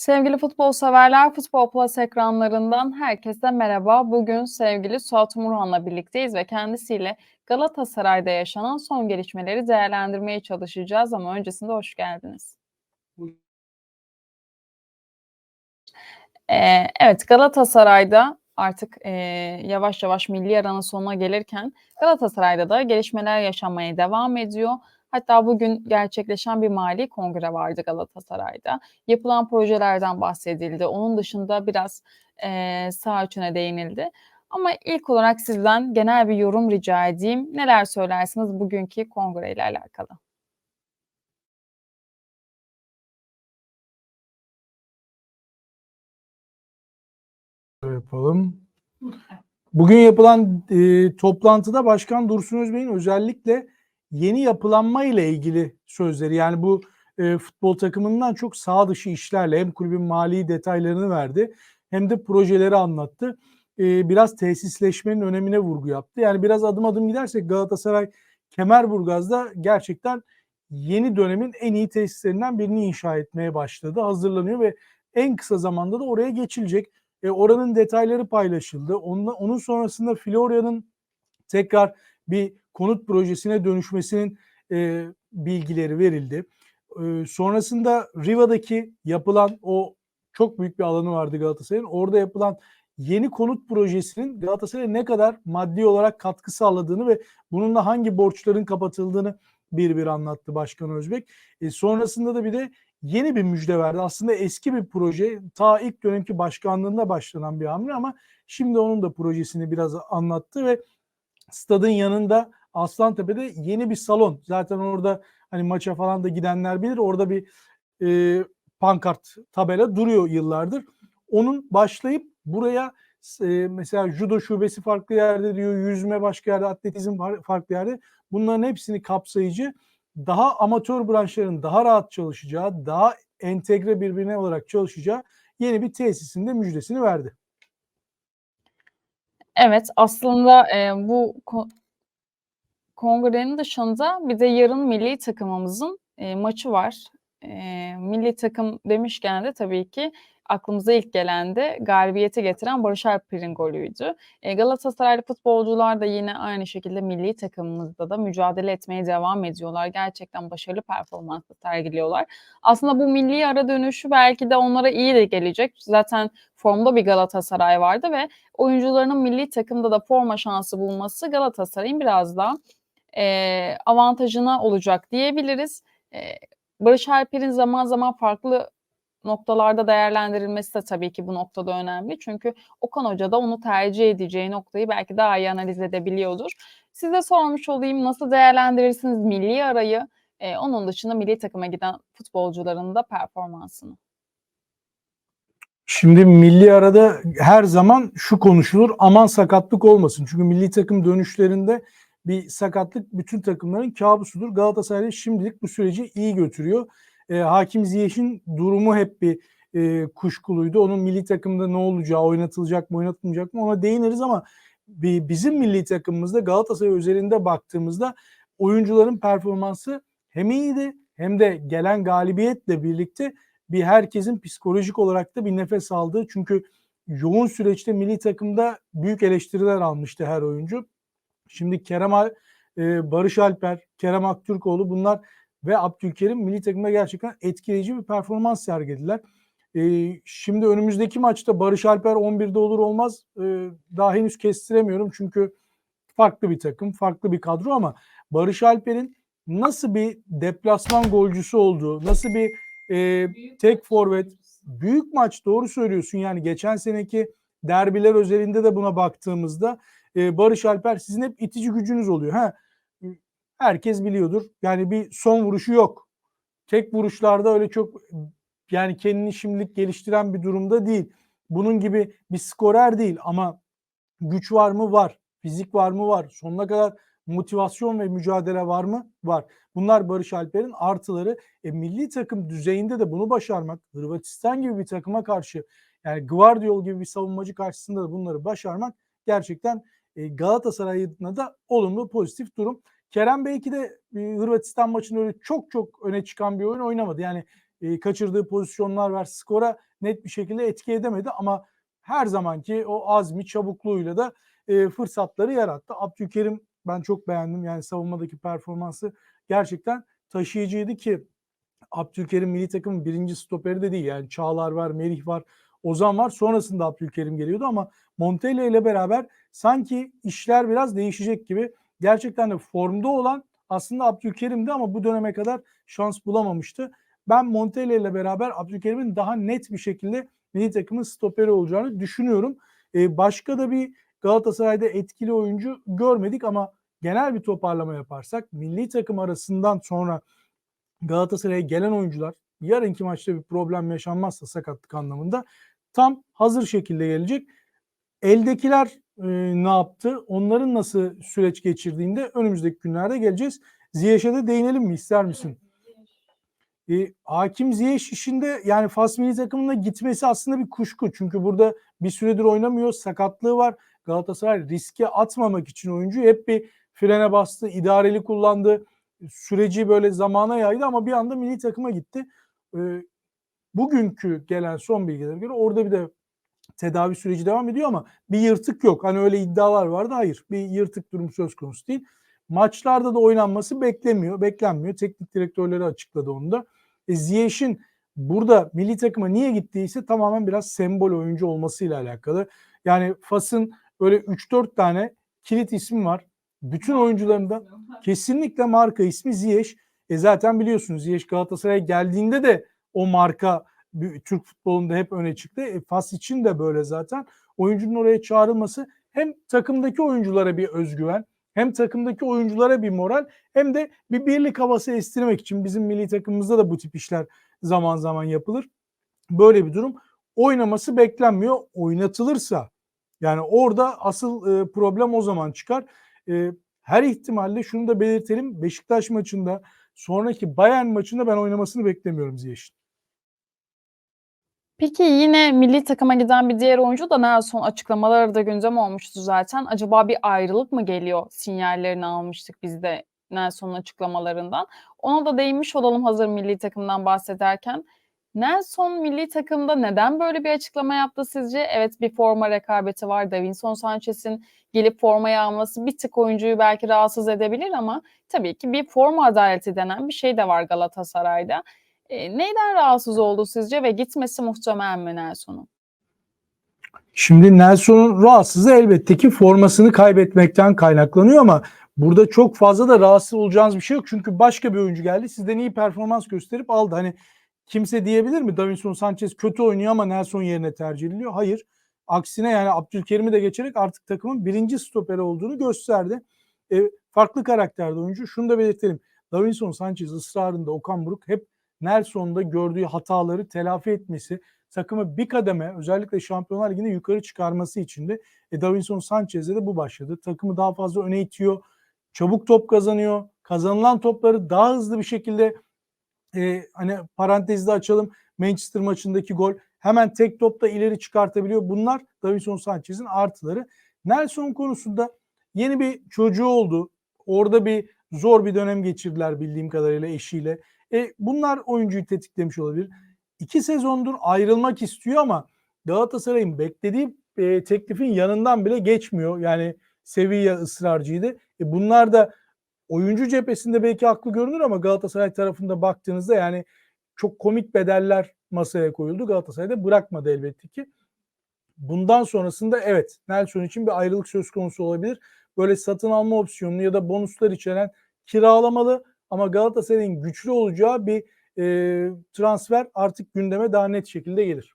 Sevgili futbol severler, Futbol Plus ekranlarından herkese merhaba. Bugün sevgili Suat Umurhan'la birlikteyiz ve kendisiyle Galatasaray'da yaşanan son gelişmeleri değerlendirmeye çalışacağız ama öncesinde hoş geldiniz. Ee, evet, Galatasaray'da artık e, yavaş yavaş milli aranın sonuna gelirken Galatasaray'da da gelişmeler yaşanmaya devam ediyor. Hatta bugün gerçekleşen bir mali kongre vardı Galatasaray'da. Yapılan projelerden bahsedildi. Onun dışında biraz e, sağ içine değinildi. Ama ilk olarak sizden genel bir yorum rica edeyim. Neler söylersiniz bugünkü kongreyle alakalı? yapalım. Bugün yapılan e, toplantıda Başkan Dursun Özbey'in özellikle yeni yapılanma ile ilgili sözleri yani bu e, futbol takımından çok sağ dışı işlerle hem kulübün mali detaylarını verdi hem de projeleri anlattı. E, biraz tesisleşmenin önemine vurgu yaptı. Yani biraz adım adım gidersek Galatasaray Kemerburgaz'da gerçekten yeni dönemin en iyi tesislerinden birini inşa etmeye başladı. Hazırlanıyor ve en kısa zamanda da oraya geçilecek. E, oranın detayları paylaşıldı. Onun, onun sonrasında Florya'nın tekrar bir konut projesine dönüşmesinin e, bilgileri verildi. E, sonrasında Riva'daki yapılan o çok büyük bir alanı vardı Galatasaray'ın. Orada yapılan yeni konut projesinin Galatasaray'a ne kadar maddi olarak katkı sağladığını ve bununla hangi borçların kapatıldığını bir bir anlattı Başkan Özbek. E, sonrasında da bir de yeni bir müjde verdi. Aslında eski bir proje ta ilk dönemki başkanlığında başlanan bir hamle ama şimdi onun da projesini biraz anlattı ve stadın yanında Aslantepe'de yeni bir salon. Zaten orada hani maça falan da gidenler bilir. Orada bir e, pankart tabela duruyor yıllardır. Onun başlayıp buraya e, mesela judo şubesi farklı yerde diyor, yüzme başka yerde, atletizm farklı yerde. Bunların hepsini kapsayıcı daha amatör branşların daha rahat çalışacağı, daha entegre birbirine olarak çalışacağı yeni bir tesisinde müjdesini verdi. Evet, aslında e, bu kongrenin dışında bir de yarın milli takımımızın e, maçı var. E, milli takım demişken de tabii ki aklımıza ilk gelen de galibiyeti getiren Barış Alper'in golüydü. E, Galatasaraylı futbolcular da yine aynı şekilde milli takımımızda da mücadele etmeye devam ediyorlar. Gerçekten başarılı performansla sergiliyorlar. Aslında bu milli ara dönüşü belki de onlara iyi de gelecek. Zaten formda bir Galatasaray vardı ve oyuncularının milli takımda da forma şansı bulması Galatasaray'ın biraz daha e, avantajına olacak diyebiliriz. E, Barış Alper'in zaman zaman farklı noktalarda değerlendirilmesi de tabii ki bu noktada önemli. Çünkü Okan Hoca da onu tercih edeceği noktayı belki daha iyi analiz edebiliyordur. Size sormuş olayım nasıl değerlendirirsiniz milli arayı? Ee, onun dışında milli takıma giden futbolcuların da performansını. Şimdi milli arada her zaman şu konuşulur aman sakatlık olmasın. Çünkü milli takım dönüşlerinde bir sakatlık bütün takımların kabusudur. Galatasaray şimdilik bu süreci iyi götürüyor. E, Hakim Ziyech'in durumu hep bir e, kuşkuluydu. Onun milli takımda ne olacağı, oynatılacak mı, oynatılmayacak mı ona değiniriz ama bir, bizim milli takımımızda Galatasaray üzerinde baktığımızda oyuncuların performansı hem iyiydi hem de gelen galibiyetle birlikte bir herkesin psikolojik olarak da bir nefes aldığı. Çünkü yoğun süreçte milli takımda büyük eleştiriler almıştı her oyuncu. Şimdi Kerem e, Barış Alper, Kerem Aktürkoğlu bunlar ve Abdülkerim milli takımda gerçekten etkileyici bir performans sergilediler. E, şimdi önümüzdeki maçta Barış Alper 11'de olur olmaz e, daha henüz kestiremiyorum çünkü farklı bir takım, farklı bir kadro ama Barış Alper'in nasıl bir deplasman golcüsü olduğu, nasıl bir e, tek forvet, büyük maç doğru söylüyorsun yani geçen seneki derbiler özelinde de buna baktığımızda e, Barış Alper sizin hep itici gücünüz oluyor. Ha, herkes biliyordur. Yani bir son vuruşu yok. Tek vuruşlarda öyle çok yani kendini şimdilik geliştiren bir durumda değil. Bunun gibi bir skorer değil ama güç var mı? Var. Fizik var mı? Var. Sonuna kadar motivasyon ve mücadele var mı? Var. Bunlar Barış Alper'in artıları. E, milli takım düzeyinde de bunu başarmak, Hırvatistan gibi bir takıma karşı yani Guardiol gibi bir savunmacı karşısında da bunları başarmak gerçekten Galatasaray'ına da olumlu pozitif durum. Kerem belki de Hırvatistan maçında öyle çok çok öne çıkan bir oyun oynamadı. Yani kaçırdığı pozisyonlar var. Skora net bir şekilde etki edemedi ama her zamanki o azmi çabukluğuyla da fırsatları yarattı. Abdülkerim ben çok beğendim. Yani savunmadaki performansı gerçekten taşıyıcıydı ki Abdülkerim milli takımın birinci stoperi de değil. Yani Çağlar var, Merih var, Ozan var. Sonrasında Abdülkerim geliyordu ama Montella ile beraber sanki işler biraz değişecek gibi. Gerçekten de formda olan aslında Abdülkerim'di ama bu döneme kadar şans bulamamıştı. Ben Montella ile beraber Abdülkerim'in daha net bir şekilde milli takımın stoperi olacağını düşünüyorum. Ee, başka da bir Galatasaray'da etkili oyuncu görmedik ama genel bir toparlama yaparsak milli takım arasından sonra Galatasaray'a gelen oyuncular yarınki maçta bir problem yaşanmazsa sakatlık anlamında tam hazır şekilde gelecek. Eldekiler e, ne yaptı? Onların nasıl süreç geçirdiğinde önümüzdeki günlerde geleceğiz. Ziyeş'e de değinelim mi? ister misin? E, Hakim Ziyech işinde yani Fas takımına gitmesi aslında bir kuşku. Çünkü burada bir süredir oynamıyor. Sakatlığı var. Galatasaray riske atmamak için oyuncu hep bir frene bastı. idareli kullandı. Süreci böyle zamana yaydı ama bir anda milli takıma gitti. E, bugünkü gelen son bilgilere göre orada bir de tedavi süreci devam ediyor ama bir yırtık yok. Hani öyle iddialar vardı. Hayır. Bir yırtık durum söz konusu değil. Maçlarda da oynanması beklemiyor, beklenmiyor. Teknik direktörleri açıkladı onu da. E, Ziyech'in burada milli takıma niye gittiyse tamamen biraz sembol oyuncu olmasıyla alakalı. Yani Fas'ın böyle 3-4 tane kilit ismi var. Bütün oyuncularında kesinlikle marka ismi Ziyech. E zaten biliyorsunuz Ziyech Galatasaray'a geldiğinde de o marka Türk futbolunda hep öne çıktı. E, Fas için de böyle zaten. Oyuncunun oraya çağrılması hem takımdaki oyunculara bir özgüven, hem takımdaki oyunculara bir moral, hem de bir birlik havası estirmek için bizim milli takımımızda da bu tip işler zaman zaman yapılır. Böyle bir durum oynaması beklenmiyor. Oynatılırsa yani orada asıl e, problem o zaman çıkar. E, her ihtimalle şunu da belirtelim. Beşiktaş maçında sonraki Bayern maçında ben oynamasını beklemiyorum Ziyech'in. Peki yine milli takıma giden bir diğer oyuncu da Nelson açıklamaları da gündem olmuştu zaten. Acaba bir ayrılık mı geliyor sinyallerini almıştık biz de Nelson'un açıklamalarından. Ona da değinmiş olalım hazır milli takımdan bahsederken. Nelson milli takımda neden böyle bir açıklama yaptı sizce? Evet bir forma rekabeti var. Davinson Sanchez'in gelip formayı alması bir tık oyuncuyu belki rahatsız edebilir ama tabii ki bir forma adaleti denen bir şey de var Galatasaray'da. Neyden rahatsız oldu sizce ve gitmesi muhtemel mi Nelson'un? Şimdi Nelson'un rahatsızlığı elbette ki formasını kaybetmekten kaynaklanıyor ama burada çok fazla da rahatsız olacağınız bir şey yok. Çünkü başka bir oyuncu geldi sizden iyi performans gösterip aldı. Hani kimse diyebilir mi Davinson Sanchez kötü oynuyor ama Nelson yerine tercih ediliyor? Hayır. Aksine yani Abdülkerim'i de geçerek artık takımın birinci stoperi olduğunu gösterdi. E, farklı karakterde oyuncu. Şunu da belirtelim. Davinson Sanchez ısrarında Okan Buruk hep Nelson'da gördüğü hataları telafi etmesi, takımı bir kademe özellikle Şampiyonlar Ligi'nde yukarı çıkarması için de e, Davinson Sanchez'de de bu başladı. Takımı daha fazla öne itiyor. Çabuk top kazanıyor. Kazanılan topları daha hızlı bir şekilde e, hani parantezde açalım. Manchester maçındaki gol hemen tek topta ileri çıkartabiliyor. Bunlar Davinson Sanchez'in artıları. Nelson konusunda yeni bir çocuğu oldu. Orada bir zor bir dönem geçirdiler bildiğim kadarıyla eşiyle. E, bunlar oyuncuyu tetiklemiş olabilir. İki sezondur ayrılmak istiyor ama Galatasaray'ın beklediği e, teklifin yanından bile geçmiyor. Yani Sevilla ısrarcıydı. E, bunlar da oyuncu cephesinde belki haklı görünür ama Galatasaray tarafında baktığınızda yani çok komik bedeller masaya koyuldu. Galatasaray'da bırakmadı elbette ki. Bundan sonrasında evet Nelson için bir ayrılık söz konusu olabilir. Böyle satın alma opsiyonunu ya da bonuslar içeren kiralamalı ama Galatasaray'ın güçlü olacağı bir e, transfer artık gündeme daha net şekilde gelir.